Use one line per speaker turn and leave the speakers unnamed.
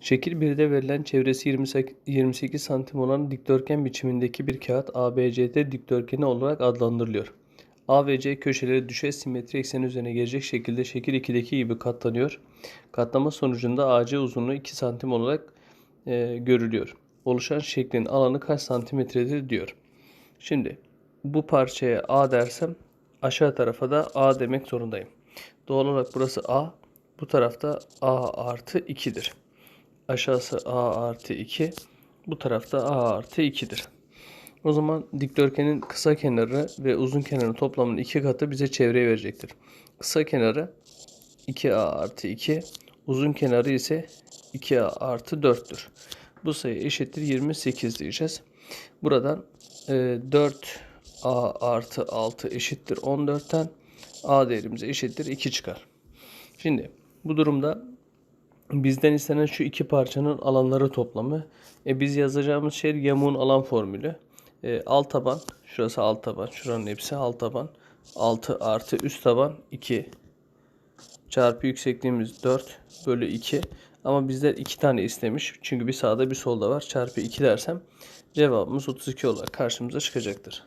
Şekil 1'de verilen çevresi 28 28 santim olan dikdörtgen biçimindeki bir kağıt ABCD dikdörtgeni olarak adlandırılıyor. A ve C köşeleri düşey simetri ekseni üzerine gelecek şekilde şekil 2'deki gibi katlanıyor. Katlama sonucunda AC uzunluğu 2 santim olarak e, görülüyor. Oluşan şeklin alanı kaç santimetredir diyor. Şimdi bu parçaya A dersem aşağı tarafa da A demek zorundayım. Doğal olarak burası A, bu tarafta A artı 2'dir. Aşağısı A artı 2, bu tarafta A artı 2'dir. O zaman dikdörtgenin kısa kenarı ve uzun kenarı toplamının iki katı bize çevreyi verecektir. Kısa kenarı 2A artı 2, uzun kenarı ise 2A artı 4'tür. Bu sayı eşittir 28 diyeceğiz. Buradan e, 4A artı 6 eşittir 14'ten A değerimiz eşittir 2 çıkar. Şimdi bu durumda bizden istenen şu iki parçanın alanları toplamı. E, biz yazacağımız şey yamuğun alan formülü. E, alt taban, şurası alt taban, şuranın hepsi alt taban. 6 artı üst taban 2 çarpı yüksekliğimiz 4 bölü 2. Ama bizler 2 tane istemiş. Çünkü bir sağda bir solda var. Çarpı 2 dersem cevabımız 32 olarak karşımıza çıkacaktır.